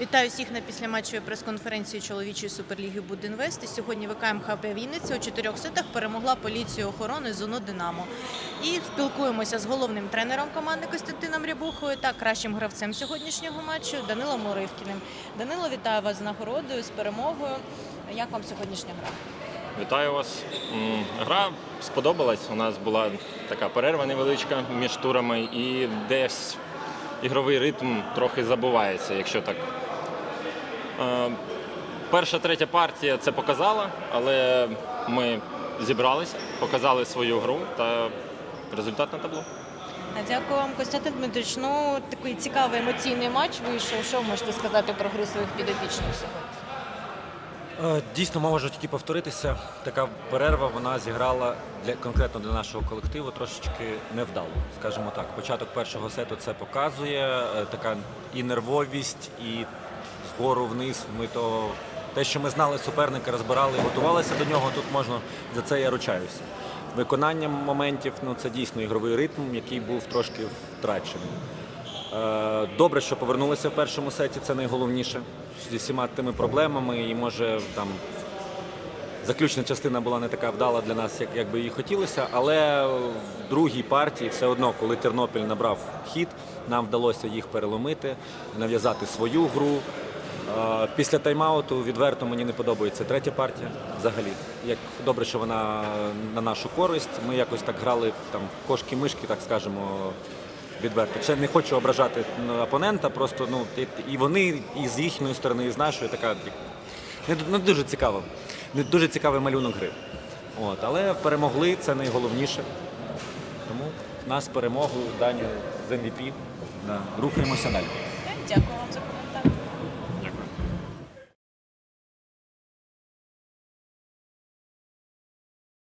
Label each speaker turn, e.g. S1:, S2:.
S1: Вітаю всіх на післяматчевій прес-конференції чоловічої суперліги Будінвест. І Сьогодні ВКМХП Вінниця у чотирьох сетах перемогла поліцію охорони зону Динамо. І спілкуємося з головним тренером команди Костянтином Рябухою та кращим гравцем сьогоднішнього матчу Данилом Оривкіним. Данило, вітаю вас з нагородою, з перемогою. Як вам сьогоднішня гра?
S2: Вітаю вас. Гра сподобалась. У нас була така перерва невеличка між турами, і десь ігровий ритм трохи забувається, якщо так. Е, Перша, третя партія це показала, але ми зібралися, показали свою гру та результат на табло.
S1: Дякую вам, Костянтин Дмитрич. Ну, такий цікавий емоційний матч вийшов. Що ви можете сказати про гру своїх підопічних сьогодні?
S3: Е, Дійсно, можу тільки повторитися. Така перерва вона зіграла для конкретно для нашого колективу трошечки невдало. Скажімо так, початок першого сету це показує. е, Така і нервовість, і згору вниз. Ми то те, що ми знали суперника, розбирали, готувалися до нього. Тут можна за це я ручаюся. Виконанням моментів ну це дійсно ігровий ритм, який був трошки втрачений. Е, Добре, що повернулися в першому сеті, це найголовніше. Зі всіма тими проблемами, і може там заключна частина була не така вдала для нас, як, як би їй хотілося. Але в другій партії все одно, коли Тернопіль набрав хід, нам вдалося їх переломити, нав'язати свою гру. Е, Після тайм-ауту відверто мені не подобається третя партія взагалі. Як добре, що вона на нашу користь. Ми якось так грали там кошки-мишки, так скажемо, відверто. Це не хочу ображати опонента, просто ну і- вони і з їхньої сторони, і з нашої така не, не дуже цікаво. Не дуже цікавий малюнок гри. От, але перемогли, це найголовніше. Тому нас перемогу Даню з MVP. Да. Рухаємося далі.
S1: Дякую.